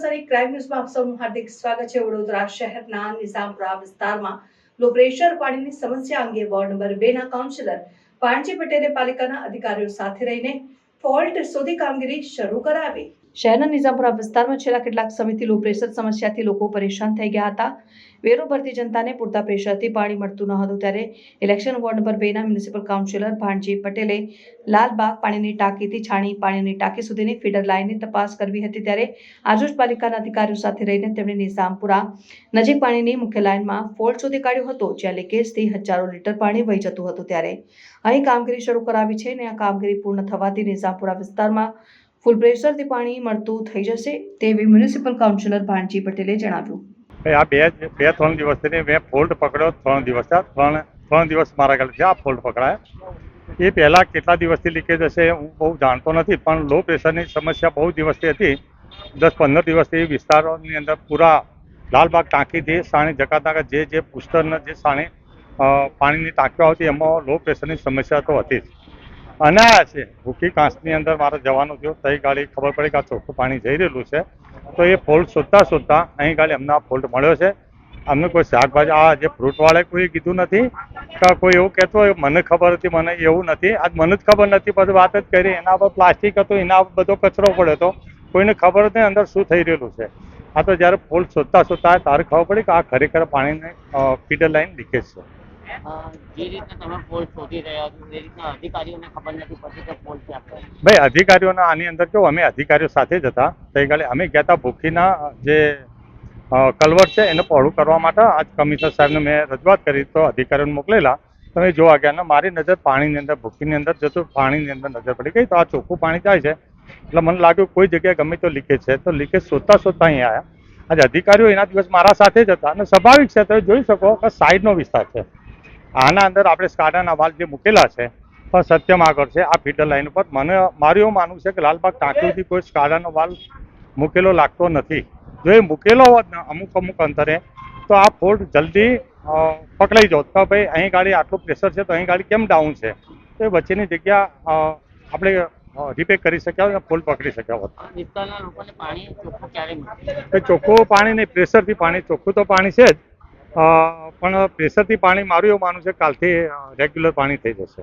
સમાચારની ક્રાઇમ ન્યૂઝમાં આપ સૌનું હાર્દિક સ્વાગત છે. વડોદરા શહેરના નિઝામપુરા વિસ્તારમાં લો પ્રેશર પાણીની સમસ્યા અંગે વોર્ડ નંબર બે ના કાઉન્સિલર પાણજી પટેલે પાલિકાના અધિકારીઓ સાથે રહીને ફોલ્ટ શોધી કામગીરી શરૂ કરાવી. શહેરના નિઝામપુરા વિસ્તારમાં છેલ્લા કેટલાક સમયથી લો પ્રેશર સમસ્યાથી લોકો પરેશાન થઈ ગયા હતા. વેરો ભરતી જનતાને પૂરતા પ્રેશરથી પાણી મળતું ન હતું ત્યારે ઇલેક્શન વોર્ડ નંબર બેના મ્યુનિસિપલ કાઉન્સિલર ભાણજી પટેલે લાલબાગ પાણીની ટાંકીથી છાણી પાણીની ટાંકી સુધીની ફીડર લાઇનની તપાસ કરવી હતી ત્યારે આજુજ પાલિકાના અધિકારીઓ સાથે રહીને તેમણે નિઝામપુરા નજીક પાણીની મુખ્ય લાઇનમાં ફોલ્ટ શોધી કાઢ્યો હતો, જ્યાં લીકેજથી હજારો લીટર પાણી વહી જતું હતું ત્યારે. અહીં કામગીરી શરૂ કરાવી છે અને આ કામગીરી પૂર્ણ થવાથી નિઝામપુરા વિસ્તારમાં ફૂલ પ્રેશરથી પાણી મળતું થઈ જશે તેવી મ્યુનિસિપલ કાઉન્સિલર ભાનજી પટેલે જણાવ્યું. આ બે બે ત્રણ દિવસથી મેં ફોલ્ટ પકડ્યો ત્રણ દિવસ ત્રણ ત્રણ દિવસ મારા છે આ ફોલ્ટ પકડાયા. એ પહેલાં કેટલા દિવસથી લીકેજ હશે હું બહુ જાણતો નથી, પણ લો પ્રેશરની સમસ્યા બહુ દિવસથી હતી. દસ પંદર દિવસથી વિસ્તારોની અંદર પૂરા લાલબાગ ટાંકીથી સાણી જકાતા જે જે પુસ્તરના જે સાણી પાણીની ટાંકીઓ આવતી એમાં લો પ્રેશરની સમસ્યા તો હતી જ. અનાયા છે. ભૂખી કાંસની અંદર મારે જવાનું થયું. તઈ ગાડી ખબર પડી કે આ ચોખ્ખું પાણી જઈ રહેલું છે. તો એ ફોલ્ટ શોધતા શોધતા અહીં ગાડી અમને આ ફોલ્ટ મળ્યો છે. અમને કોઈ શાકભાજી, આ જે ફ્રૂટવાળે કોઈ કીધું નથી કે કોઈ એવું કહેતો હોય, મને ખબર હતી, મને એવું નથી. આજ મને જ ખબર નથી, પછી વાત જ કરી. એના પર પ્લાસ્ટિક હતું, એના બધો કચરો પડ્યો હતો. કોઈને ખબર નથી અંદર શું થઈ રહેલું છે. આ તો જ્યારે ફોલ્ટ શોધતા શોધતા તારે ખબર પડી કે આ ખરેખર પાણીની ફીડર લાઈન લીકેજ છે. ભાઈ, અધિકારીઓના આની અંદર કેવું અમે અધિકારીઓ સાથે જ હતા ગઈકાલે અમે ગયા હતા ભૂખીના જે કલવર છે એને પહોળું કરવા માટે. આજ કમિશનર સાહેબને મેં રજૂઆત કરી, તો અધિકારીઓને મોકલેલા. તમે જોવા ગયા મારી નજર પાણીની અંદર, ભૂખીની અંદર જતું પાણીની અંદર નજર પડી ગઈ, તો આ ચોખ્ખું પાણી જાય છે. એટલે મને લાગ્યું કોઈ જગ્યાએ ગમે તો લીકેજ છે, તો લીકેજ શોધતા શોધતા અહીં આવ્યા. આજે અધિકારીઓ એના દિવસ મારા સાથે જ હતા અને સ્વાભાવિક છે, તમે જોઈ શકો કે સાઈડનો વિસ્તાર છે. આના અંદર આપણે સ્કાડાના વાલ જે મૂકેલા છે પણ સત્યમ આગળ છે આ ફીટર લાઈન ઉપર. મને મારું એવું માનવું છે કે લાલબાગ ટાંકીથી કોઈ સ્કાડાનો વાલ મૂકેલો લાગતો નથી. જો એ મૂકેલો હોત ને અમુક અમુક અંતરે તો આ ફોલ્ટ જલ્દી પકડાઈ જાત. કે ભાઈ અહીં ગાડી આટલું પ્રેશર છે તો અહીં ગાડી કેમ ડાઉન છે? તો એ વચ્ચેની જગ્યા આપણે રિપેર કરી શક્યા હોત અને ફોલ્ટ પકડી શક્યા હોત. ચોખ્ખું તો પાણી નહીં પ્રેશરથી પાણી ચોખ્ખું તો પાણી છે જ. પણ પ્રેશરથી પાણી મારું એવું માનવું છે કાલથી રેગ્યુલર પાણી થઈ જશે.